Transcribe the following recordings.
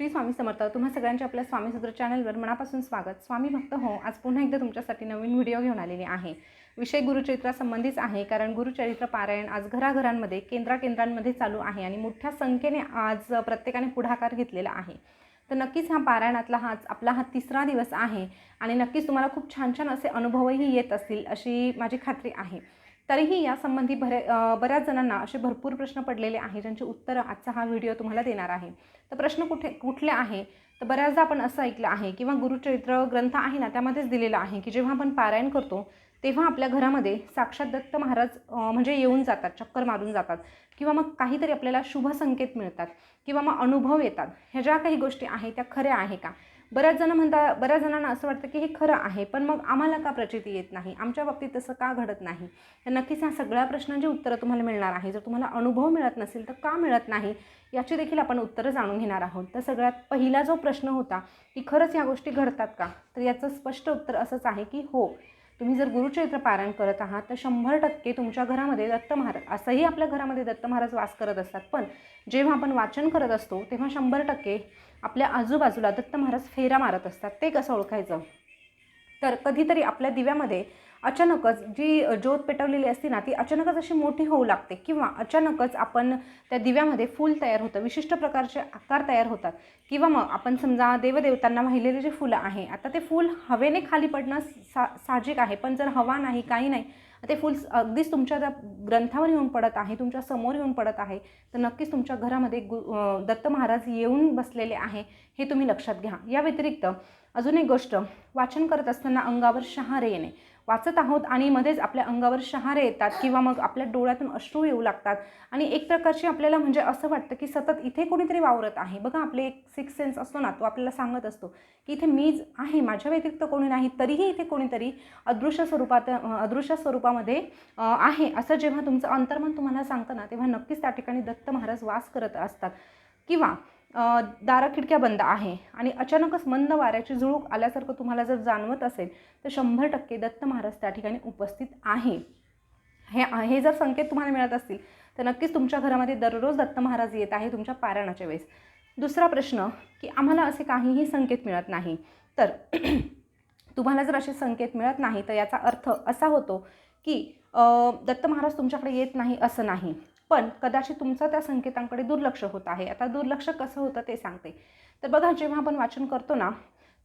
श्री स्वामी समर्थ. तुम्हा सगळ्यांचे आपल्या स्वामी सुद्र चॅनलवर मनापासून स्वागत. स्वामी भक्त हो आज पुन्हा एकदा तुमच्यासाठी नवीन व्हिडिओ घेऊन आलेली आहे. विषय गुरुचरित्रासंबंधीच आहे कारण गुरुचरित्र पारायण आज घराघरांमध्ये केंद्राकेंद्रांमध्ये चालू आहे आणि मोठ्या संख्येने आज प्रत्येकाने पुढाकार घेतलेला आहे. तर नक्कीच हा पारायणातला हाच आपला हा तिसरा दिवस आहे आणि नक्कीच तुम्हाला खूप छान छान असे अनुभवही येत असतील अशी माझी खात्री आहे. तरीही यासंबंधी बरे बऱ्याच जणांना असे भरपूर प्रश्न पडलेले आहे ज्यांची उत्तरं आजचा हा व्हिडिओ तुम्हाला देणार आहे. तर प्रश्न कुठे कुठले आहे? तर बऱ्याचदा आपण असं ऐकलं आहे किंवा गुरुचरित्र ग्रंथ आहे ना त्यामध्येच दिलेलं आहे की जेव्हा आपण पारायण करतो तेव्हा आपल्या घरामध्ये साक्षात दत्त महाराज म्हणजे येऊन जातात चक्कर मारून जातात किंवा मग काहीतरी आपल्याला शुभ संकेत मिळतात किंवा मग अनुभव येतात. ह्या ज्या काही गोष्टी आहेत त्या खऱ्या आहे का? बऱ्याच जण म्हणता बऱ्याच जणांना असं वाटतं की हे खरं आहे पण मग आम्हाला का प्रचिती येत नाही? आमच्या बाबतीत तसं का घडत नाही? तर नक्कीच ह्या सगळ्या प्रश्नांची उत्तरं तुम्हाला मिळणार आहे. जर तुम्हाला अनुभव मिळत नसेल तर का मिळत नाही? याची देखील आपण उत्तरं जाणून घेणार आहोत. तर सगळ्यात पहिला जो प्रश्न होता की खरंच या गोष्टी घडतात का? तर याचं स्पष्ट उत्तर असंच आहे की हो. तुम्ही जर गुरुचरित्र पारायण करत आहात तर शंभर टक्के तुमच्या घरामध्ये दत्त महाराज असंही आपल्या घरामध्ये दत्त महाराज वास करत असतात. पण जेव्हा आपण वाचन करत असतो तेव्हा शंभर टक्के आपल्या आजूबाजूला दत्त महाराज फेरा मारत असतात. ते कसं ओळखायचं? तर कधीतरी आपल्या दिव्यामध्ये अचानकच जी ज्योत पेटवलेली असते ना ती अचानकच अशी मोठी होऊ लागते. किंवा अचानकच आपण त्या दिव्यामध्ये फूल तयार होतं विशिष्ट प्रकारचे आकार तयार होतात. किंवा मग आपण समजा देवदेवतांना वाहिलेले जे फुलं आहे आता ते फूल हवेने खाली पडणं सा साहजिक आहे. पण जर हवा नाही काही नाही ते फूल अगदीच तुमच्या त्या ग्रंथावर येऊन पडत आहे तुमच्यासमोर येऊन पडत आहे तर नक्कीच तुमच्या घरामध्ये गु दत्त महाराज येऊन बसलेले आहे हे तुम्ही लक्षात घ्या. या व्यतिरिक्त अजून एक गोष्ट वाचन करत असताना अंगावर शहारे येणे. वाचत आहोत आणि मध्येच आपल्या अंगावर शहारे येतात किंवा मग आपल्या डोळ्यातून अश्रू येऊ लागतात. आणि एक प्रकारची आपल्याला म्हणजे असं वाटतं की सतत इथे कोणीतरी वावरत आहे. बघा आपले एक सिक्स सेन्स असतो ना तो आपल्याला सांगत असतो की इथे मीच आहे माझ्या व्यतिरिक्त कोणी नाही तरीही इथे कोणीतरी अदृश्य स्वरूपात अदृश्य स्वरूपामध्ये आहे. असं जेव्हा तुमचं अंतर्मन तुम्हाला सांगतं ना तेव्हा नक्कीच त्या ठिकाणी दत्त महाराज वास करत असतात. किंवा दारं खिडक्या बंद आहे आणि अचानकच मंद वाऱ्याची झुळूक आल्यासारखं तुम्हाला जर जाणवत असेल तर शंभर टक्के दत्त महाराज त्या ठिकाणी उपस्थित आहे. हे हे जर संकेत तुम्हाला मिळत असतील तर नक्कीच तुमच्या घरामध्ये दररोज दत्त महाराज येत आहे तुमच्या पारायणाच्या वेळेस. दुसरा प्रश्न की आम्हाला असे काहीही संकेत मिळत नाही तर तुम्हाला जर असे संकेत मिळत नाही तर याचा अर्थ असा होतो की दत्त महाराज तुमच्याकडे येत नाही असं नाही. पण कदाचित तुमचं त्या संकेतांकडे दुर्लक्ष होत आहे. आता दुर्लक्ष कसं होतं ते सांगते. तर बघा जेव्हा आपण वाचन करतो ना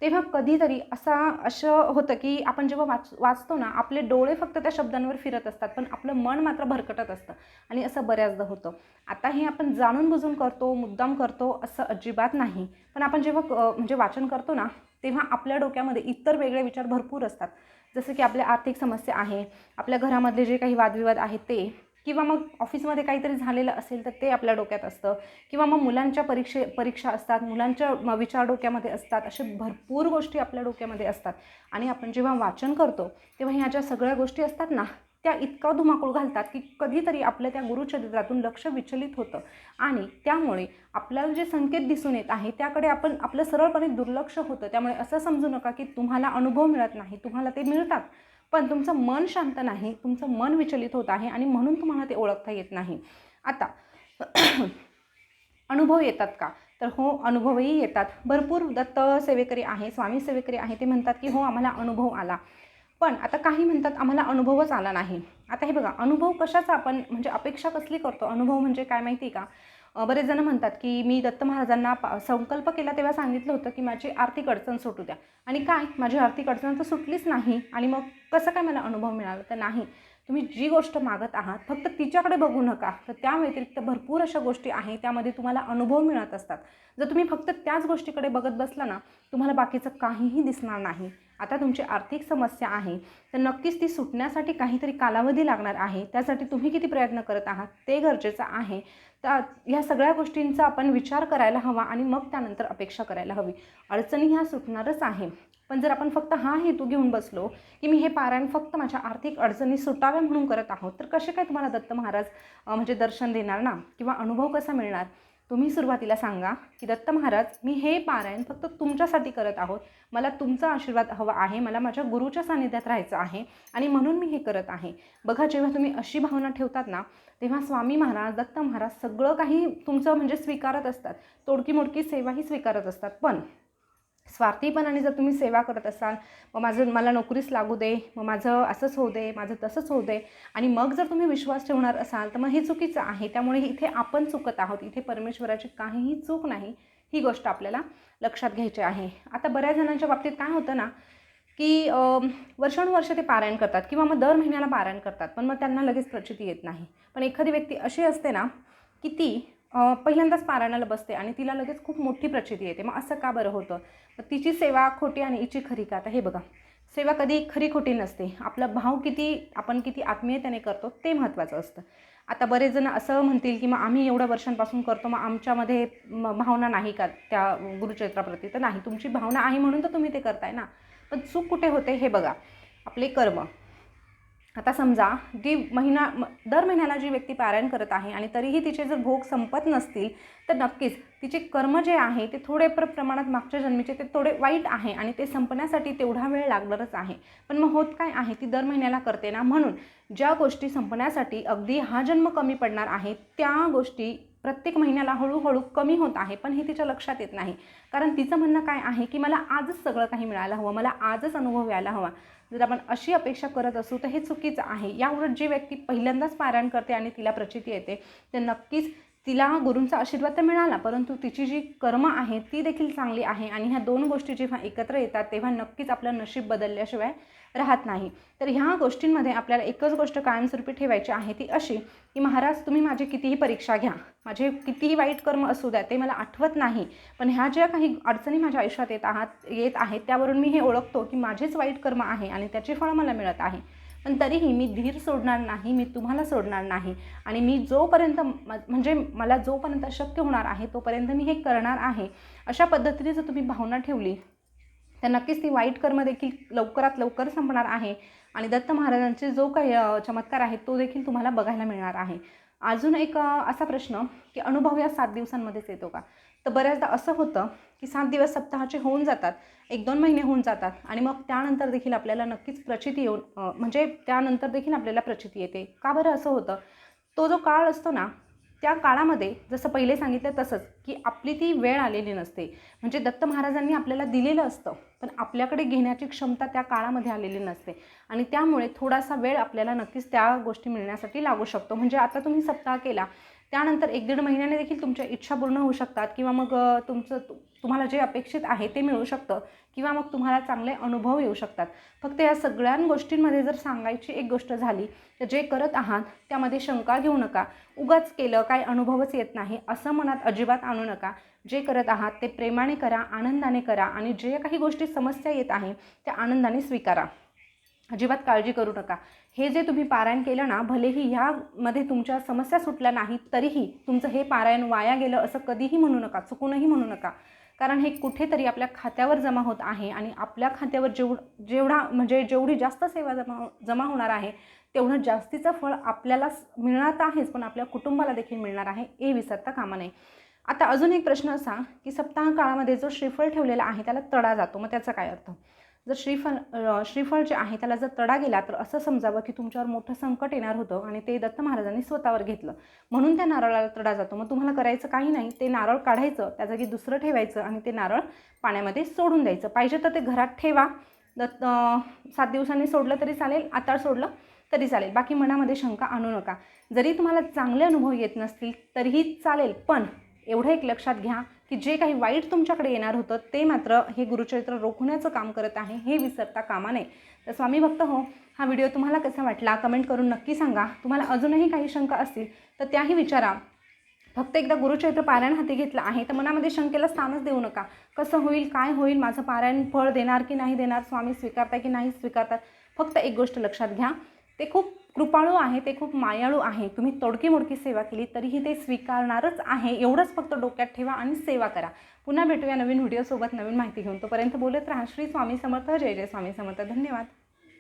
तेव्हा कधीतरी असा असं होतं की आपण जेव्हा वाच वाचतो ना आपले डोळे फक्त त्या शब्दांवर फिरत असतात पण आपलं मन मात्र भरकटत असतं आणि असं बऱ्याचदा होतं. आता हे आपण जाणून बुजून करतो मुद्दाम करतो असं अजिबात नाही. पण आपण जेव्हा क- म्हणजे वाचन करतो ना तेव्हा आपल्या डोक्यामध्ये इतर वेगळे विचार भरपूर असतात. जसं की आपल्या आर्थिक समस्या आहे आपल्या घरामधले जे काही वादविवाद आहेत ते किंवा मग ऑफिसमध्ये काहीतरी झालेलं असेल तर ते आपल्या डोक्यात असतं. किंवा मग मुलांच्या परीक्षे परीक्षा असतात मुलांच्या विचार डोक्यामध्ये असतात असे भरपूर गोष्टी आपल्या डोक्यामध्ये असतात. आणि आपण जेव्हा वाचन करतो तेव्हा ह्या ज्या सगळ्या गोष्टी असतात ना त्या इतका धुमाकूळ घालतात की कधीतरी आपल्या त्या गुरुचरित्रातून लक्ष विचलित होतं. आणि त्यामुळे आपल्याला जे संकेत दिसून येत आहे त्याकडे आपण आपलं सरळपणे दुर्लक्ष होतं. त्यामुळे असं समजू नका की तुम्हाला अनुभव मिळत नाही तुम्हाला ते मिळतात. पण तुमचं मन शांत नाही तुमचं मन विचलित होत आहे आणि म्हणून तुम्हाला ते ओळखता येत नाही. आता अनुभव येतात का? तर हो अनुभवही येतात. भरपूर दत्त सेवेकरी आहे स्वामी सेवेकरी आहे ते म्हणतात की हो आम्हाला अनुभव आला. पण आता काही म्हणतात आम्हाला अनुभवच आला नाही. आता हे बघा अनुभव कशाचा आपण म्हणजे अपेक्षा कसली करतो? अनुभव म्हणजे काय माहिती आहे का? बरेच जण म्हणतात की मी दत्त महाराजांना पा- संकल्प केला तेव्हा सांगितलं होतं की माझी आर्थिक अडचण सुटू द्या. आणि काय? माझी आर्थिक अडचण तर सुटलीच नाही. आणि मग कसं काय मला अनुभव मिळाला? तर नाही. तुम्ही जी गोष्ट मागत आहात फक्त तिच्याकडे बघू नका. तर त्या व्यतिरिक्त भरपूर अशा गोष्टी आहेत त्यामध्ये तुम्हाला अनुभव मिळत असतात. जर तुम्ही फक्त त्याच गोष्टीकडे बघत बसला ना तुम्हाला बाकीचं काहीही दिसणार नाही. आता तुमची आर्थिक समस्या आहे तर नक्कीच ती सुटण्यासाठी काहीतरी कालावधी लागणार आहे. त्यासाठी तुम्ही किती प्रयत्न करत आहात ते गरजेचं आहे. तर ह्या सगळ्या गोष्टींचा आपण विचार करायला हवा आणि मग त्यानंतर अपेक्षा करायला हवी. अडचणी ह्या सुटणारच आहे. पण जर आपण फक्त हा हेतू घेऊन बसलो की मी हे पारायण फक्त माझ्या आर्थिक अडचणी सुटाव्या म्हणून करत आहोत तर कसे काय तुम्हाला दत्त महाराज म्हणजे दर्शन देणार ना? किंवा अनुभव कसा मिळणार? तुम्ही सुरुवातीला सांगा की दत्त महाराज मी हे पारायण फक्त तुमच्यासाठी करत आहोत. मला तुमचा आशीर्वाद हवा आहे मला माझ्या गुरुच्या सानिध्यात राहायचं आहे आणि म्हणून मी हे करत आहे. बघा जेव्हा तुम्ही अशी भावना ठेवतात ना तेव्हा स्वामी महाराज दत्त महाराज सगळं काही तुमचं म्हणजे स्वीकारत असतात. तोडकी मोडकी सेवाही स्वीकारत असतात. पण स्वार्थीपणाने जर तुम्ही सेवा करत असाल मग माझं मला नोकरीच लागू दे मग माझं असंच होऊ दे माझं तसंच होऊ दे. आणि मग जर तुम्ही विश्वास ठेवणार असाल तर मग हे चुकीचं आहे. त्यामुळे इथे आपण चुकत आहोत. इथे परमेश्वराची काहीही चूक नाही. ही गोष्ट आपल्याला लक्षात घ्यायची आहे. आता बऱ्याच जणांच्या बाबतीत काय होतं ना की वर्षानुवर्ष ते पारायण करतात किंवा मग दर महिन्याला पारायण करतात पण मग त्यांना लगेच प्रचिती येत नाही. पण एखादी व्यक्ती अशी असते ना की ती पहिल्यांदाच पारायणाला बसते आणि तिला लगेच खूप मोठी प्रचिती येते. मग असं का बरं होतं? मग तिची सेवा खोटी आणि हिची खरी का? आता हे बघा. सेवा कधी खरी खोटी नसते. आपला भाव किती आपण किती आत्मीयतेने करतो ते महत्त्वाचं असतं. आता बरेच जण असं म्हणतील की मग आम्ही एवढ्या वर्षांपासून करतो मग आमच्यामध्ये म- भावना नाही का त्या गुरुचरित्राप्रती? तर नाही. तुमची भावना आहे म्हणून तर तुम्ही ते करताय ना. पण चूक कुठे होते हे बघा. आपले कर्म. आता समजा जी महिना दर महिन्याला जी व्यक्ती पारायण करत आहे आणि तरीही तिचे जर भोग संपत नसतील तर नक्कीच तिचे कर्म जे आहे ते थोडे प्र प्रमाणात मागच्या जन्मीचे ते थोडे वाईट आहे आणि ते संपण्यासाठी तेवढा वेळ लागणारच आहे. पण मग होत काय आहे? ती दर महिन्याला करते ना. म्हणून ज्या गोष्टी संपण्यासाठी अगदी हा जन्म कमी पडणार आहे त्या गोष्टी प्रत्येक महिन्याला हळूहळू कमी होत आहे पण हे तिच्या लक्षात येत नाही. कारण तिचं म्हणणं काय आहे की मला आजच सगळं काही मिळायला हवं मला आजच अनुभव यायला हवा. जर आपण अशी अपेक्षा करत असू तर हे चुकीचं आहे. या उलट जी व्यक्ती पहिल्यांदाच पारायण करते आणि तिला प्रचिती येते ते नक्कीच तिला गुरूंचा आशीर्वाद तर मिळाला परंतु तिची जी कर्म आहे ती देखील चांगली आहे आणि ह्या दोन गोष्टी जेव्हा एकत्र येतात तेव्हा नक्कीच आपलं नशीब बदलल्याशिवाय राहत नाही. तर ह्या गोष्टींमध्ये आपल्याला एकच गोष्ट कायमस्वरूपी ठेवायची आहे ती अशी की महाराज तुम्ही माझी कितीही परीक्षा घ्या माझे कितीही वाईट कर्म असू द्या ते मला आठवत नाही पण ह्या ज्या काही अडचणी माझ्या आयुष्यात येत आहात येत आहेत त्यावरून मी हे ओळखतो की माझेच वाईट कर्म आहे आणि त्याचे फळं मला मिळत आहे. पण तरीही मी धीर सोडणार नाही मी तुम्हाला सोडणार नाही आणि मी जोपर्यंत म- म्हणजे मला जोपर्यंत शक्य होणार आहे तोपर्यंत मी हे करणार आहे. अशा पद्धतीने जर तुम्ही भावना ठेवली तर नक्कीच ती वाईट कर्म देखील लवकरात लवकर संपणार आहे. आणि दत्त महाराजांचे जो काही चमत्कार आहे तो देखील तुम्हाला बघायला मिळणार आहे. अजून एक असा प्रश्न की अनुभव या सात दिवसांमध्येच येतो का? तर बऱ्याचदा असं होतं की सात दिवस सप्ताहाचे होऊन जातात एक दोन महिने होऊन जातात आणि मग त्यानंतर देखील आपल्याला नक्कीच प्रचिती येऊन म्हणजे त्यानंतर देखील आपल्याला प्रचिती येते. का बरं असं होतं? तो जो काळ असतो ना त्या काळामध्ये जसं पहिले सांगितलं तसंच की आपली ती वेळ आलेली नसते. म्हणजे दत्त महाराजांनी आपल्याला दिलेलं असतं पण आपल्याकडे घेण्याची क्षमता त्या काळामध्ये आलेली नसते. आणि त्यामुळे थोडासा वेळ आपल्याला नक्कीच त्या गोष्टी मिळण्यासाठी लागू शकतो. म्हणजे आता तुम्ही सप्ताह केला त्यानंतर एक दीड महिन्याने देखील तुमच्या इच्छा पूर्ण होऊ शकतात किंवा मग तुमचं तुम्हाला जे अपेक्षित आहे ते मिळू शकतं किंवा मग तुम्हाला चांगले अनुभव येऊ शकतात. फक्त या सगळ्या गोष्टींमध्ये जर सांगायची एक गोष्ट झाली तर जे करत आहात त्यामध्ये शंका घेऊ नका. उगाच केलं काय अनुभवच येत नाही असं मनात अजिबात आणू नका. जे करत आहात ते प्रेमाने करा आनंदाने करा आणि जे काही गोष्टी समस्या येत आहे त्या आनंदाने स्वीकारा. अजिबात काळजी करू नका. हे जे तुम्ही पारायण केलं ना भलेही ह्यामध्ये तुमच्या समस्या सुटल्या नाहीत तरीही तुमचं हे पारायण वाया गेलं असं कधीही म्हणू नका चुकूनही म्हणू नका. कारण हे कुठेतरी आपल्या खात्यावर जमा होत आहे आणि आपल्या खात्यावर जेव जेवढा म्हणजे जेवढी जास्त सेवा जमा जमा होणार आहे तेवढं जास्तीचं फळ आपल्याला मिळणार तर आहेच पण आपल्या कुटुंबाला देखील मिळणार आहे हे विसरता कामा नये. आता अजून एक प्रश्न असा की सप्ताह काळामध्ये जो श्रीफळ ठेवलेला आहे त्याला तडा जातो. मग त्याचा काय अर्थ? जर श्रीफळ श्रीफळ जे आहे त्याला जर तडा गेला तर असं समजावं की तुमच्यावर मोठं संकट येणार होतं आणि ते दत्त महाराजांनी स्वतःवर घेतलं. म्हणून त्या नारळाला तडा जातो. मग तुम्हाला करायचं काही नाही. ते नारळ काढायचं त्या जागी दुसरं ठेवायचं आणि ते नारळ पाण्यामध्ये सोडून द्यायचं. पाहिजे तर ते घरात ठेवा. दत्त सात दिवसांनी सोडलं तरी चालेल आता सोडलं तरी चालेल. बाकी मनामध्ये शंका आणू नका. जरी तुम्हाला चांगले अनुभव येत नसतील तरीही चालेल. पण एवढं एक लक्षात घ्या. की जे काही वाईट तुमच्याकडे येणार होतं ते मात्र हे गुरुचरित्र रोखण्याचं काम करत आहे हे विसरता कामा नये. तर स्वामी भक्त हो हा व्हिडिओ तुम्हाला कसा वाटला कमेंट करून नक्की सांगा. तुम्हाला अजूनही काही शंका असतील तर त्याही विचारा. फक्त एकदा गुरुचरित्र पारायण हाती घेतलं आहे तर मनामध्ये शंकेला स्थानच देऊ नका. कसं होईल काय होईल माझं पारायण फळ देणार की नाही देणार स्वामी स्वीकारताय की नाही स्वीकारतात फक्त एक गोष्ट लक्षात घ्या. ते खूप कृपाळू आहे ते खूप मायाळू आहे. तुम्ही तोडकी मोडकी सेवा केली तरीही ते स्वीकारणारच आहे. एवढंच फक्त डोक्यात ठेवा आणि सेवा करा. पुन्हा भेटूया नवीन व्हिडिओसोबत नवीन माहिती घेऊन. तोपर्यंत बोलत राहा. श्री स्वामी समर्थ. जय जय स्वामी समर्थ. धन्यवाद.